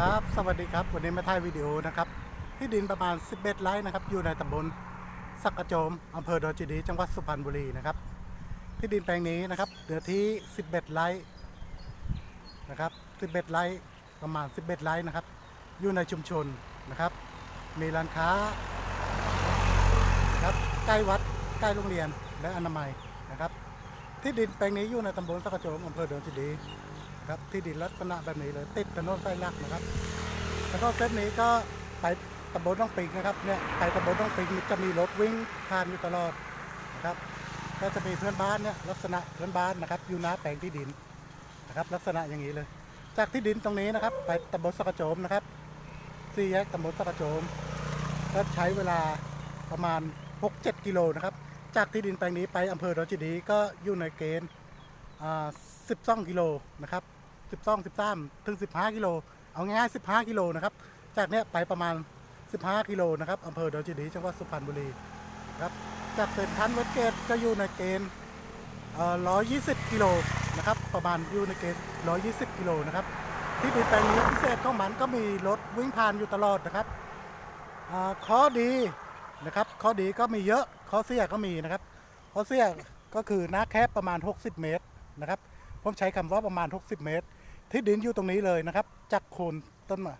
ครับ สวัสดีครับ วันนี้มาถ่ายวิดีโอนะครับ ที่ดินประมาณ 11 ไร่นะครับ อยู่ในตำบลสักกระโจมอำเภอดอนเจดี จังหวัดสุพรรณบุรีนะครับ ที่ดินแปลงนี้นะครับเนื้อที่ 11 ไร่นะครับ 11 ไร่ประมาณ 11 ไร่นะครับ อยู่ในชุมชนนะครับ มีร้านค้าครับ ใกล้วัด ใกล้โรงเรียน และอนามัยนะครับ ที่ดินแปลงนี้อยู่ในตำบลสักกระโจมอำเภอดอนเจดี ครับ ที่ดินลักษณะแบบนี้เลย ติดถนนไฟลักนะครับถนนเส้นนี้ก็ไปตำบลต้องปิงนะครับเนี่ยไปตำบลต้องปิงจะมีรถวิ่งผ่านอยู่ตลอดนะครับ ก็จะมีเพื่อนบ้านเนี่ยลักษณะเพื่อนบ้านนะครับ อยู่หน้าแปลงที่ดินนะครับ ลักษณะอย่างนี้เลย จากที่ดินตรงนี้นะครับ ไปตำบลสกโจมนะครับสี่แยกตำบลสกโจม ก็ใช้เวลาประมาณ 6-7 กิโลนะครับ จากที่ดินแปลงนี้ไปอำเภอดอนเจดีก็อยู่ในเกณฑ์12 กิโลนะครับ 12 13ถึง15กิโล เอาง่ายๆ15กิโลนะครับ จากเนี้ยไปประมาณ15กิโลนะครับอำเภอดอนเจดีจังหวัดสุพรรณบุรีครับ จากเซ็นทรัลเวสเกตจะอยู่ในเกณฑ์เอ่อ120กิโลนะครับ ประมาณอยู่ในเกณฑ์120กิโลนะครับ ที่ดินแปลงนี้พิเศษของมันก็มีรถวิ่งผ่านอยู่ตลอดนะครับข้อดีนะครับ ข้อดีก็มีเยอะ ข้อเสียก็มีนะครับ ข้อเสียก็คือหน้าแคบประมาณ 60 เมตรนะครับ ผมใช้คำว่าประมาณ 60 เมตร ที่ดินอยู่ตรงนี้เลยนะครับ จากโคนต้นมะ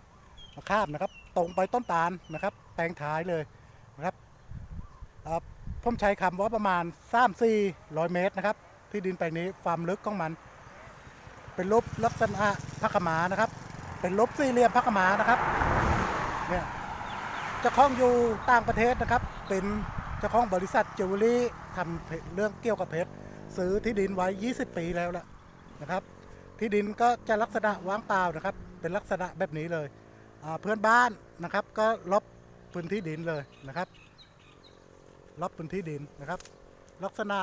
มะขามนะครับ ตรงไปต้นตาลนะครับ แปลงท้ายเลยนะครับอ่าผมใช้คำว่าประมาณ3-400 เมตรนะครับ ที่ดินแปลงนี้ความลึกของมัน เป็นรูปลักษณะพักขมานะครับ เป็นรูปสี่เหลี่ยมพักขมานะครับเนี่ยเจ้าของอยู่ต่างประเทศนะครับ เป็นเจ้าของบริษัทจิวเวลรี่ทำเรื่องเกี่ยวกับเพชรซื้อที่ดินไว้ 20 ปีแล้วละนะครับ ที่ดินก็จะลักษณะว่างเปล่านะครับ เป็นลักษณะแบบนี้เลยเพื่อนบ้านนะครับ ก็ลบพื้นที่ดินเลยนะครับลบพื้นที่ดินนะครับ ลักษณะ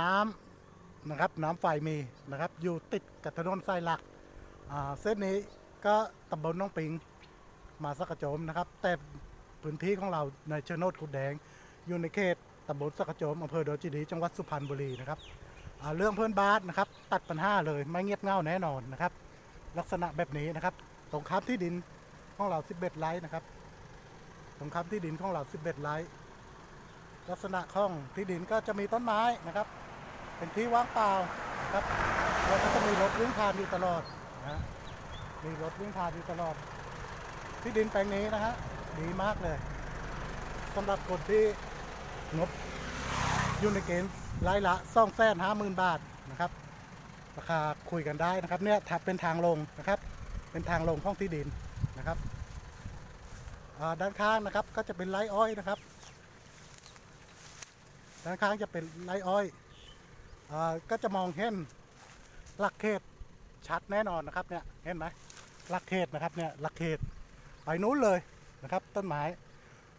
น้ำนะครับ น้ำไฟมีนะครับ อยู่ติดกับถนนสายหลักเส้นนี้ก็ตำบลน้องปิงมาสักกระโจมนะครับ แต่พื้นที่ของเราในชะโนดกุดแดง อยู่ในเขตตำบลสักกระโจมอำเภอดอจิดีจังหวัดสุพรรณบุรีนะครับ เรื่องเพื่อนบ้านนะครับ ตัดปัญหาเลยไม่เงียบเง่าแน่นอนนะครับ ลักษณะแบบนี้นะครับ ตรงข้ามที่ดินของเรา 11 ไร่นะครับ ตรงข้ามที่ดินของเรา 11 ไร่ลักษณะของที่ดินก็จะมีต้นไม้นะครับ เป็นที่ว่างเปล่านะครับแล้วก็จะมีรถวิ่งผ่านอยู่ตลอดนะมีรถวิ่งผ่านอยู่ตลอด ที่ดินแปลงนี้นะฮะดีมากเลยสำหรับคนที่งบ อยู่ในเกณฑ์รายละสองแสนห้าหมื่นบาทนะครับ ราคาคุยกันได้นะครับ เนี่ยถับเป็นทางลงนะครับ เป็นทางลงของที่ดินนะครับด้านข้างนะครับก็จะเป็นไร่อ้อยนะครับ ด้านข้างจะเป็นไร่อ้อยอก็จะมองเห็นหลักเขตชัดแน่นอนนะครับเนี่ยเห็นไหมหลักเขตนะครับเนี่ยหลักเขตไปนู้นเลยนะครับ ต้นไม้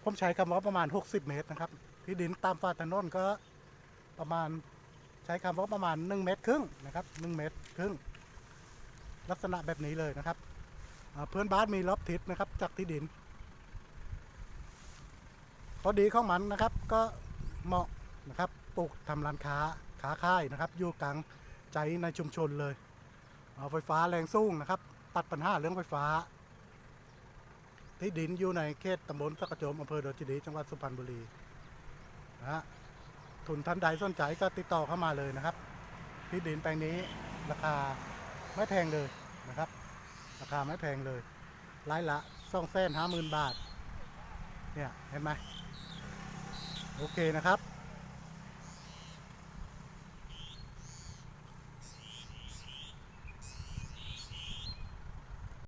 ผมใช้คำว่าประมาณ 60 เมตรนะครับ ที่ดินตามฝาถนนก็ประมาณใช้คำว่าประมาณ 1 เมตรครึ่งนะครับ1เมตรครึ่งลักษณะแบบนี้เลยนะครับ เพื่อนบ้านมีรอบทิศนะครับจากที่ดินข้อดีของมันนะครับก็เหมาะนะครับปลูกทำร้านค้าค้าค่ายนะครับ อยู่กลางใจในชุมชนเลยเอาไฟฟ้าแรงสูงนะครับ ตัดปัญหาเรื่องไฟฟ้า ที่ดินอยู่ในเขตตำบลสักกระโจมอำเภอดอจดีจังหวัดสุพรรณบุรี นะฮะทุนท่านใดสนใจก็ติดต่อเข้ามาเลยนะครับที่ดินแปลงนี้ราคาไม่แพงเลยนะครับ ราคาไม่แพงเลยรายละสองแสนห้าหมื่นบาท เนี่ย เห็นไหมโอเคนะครับ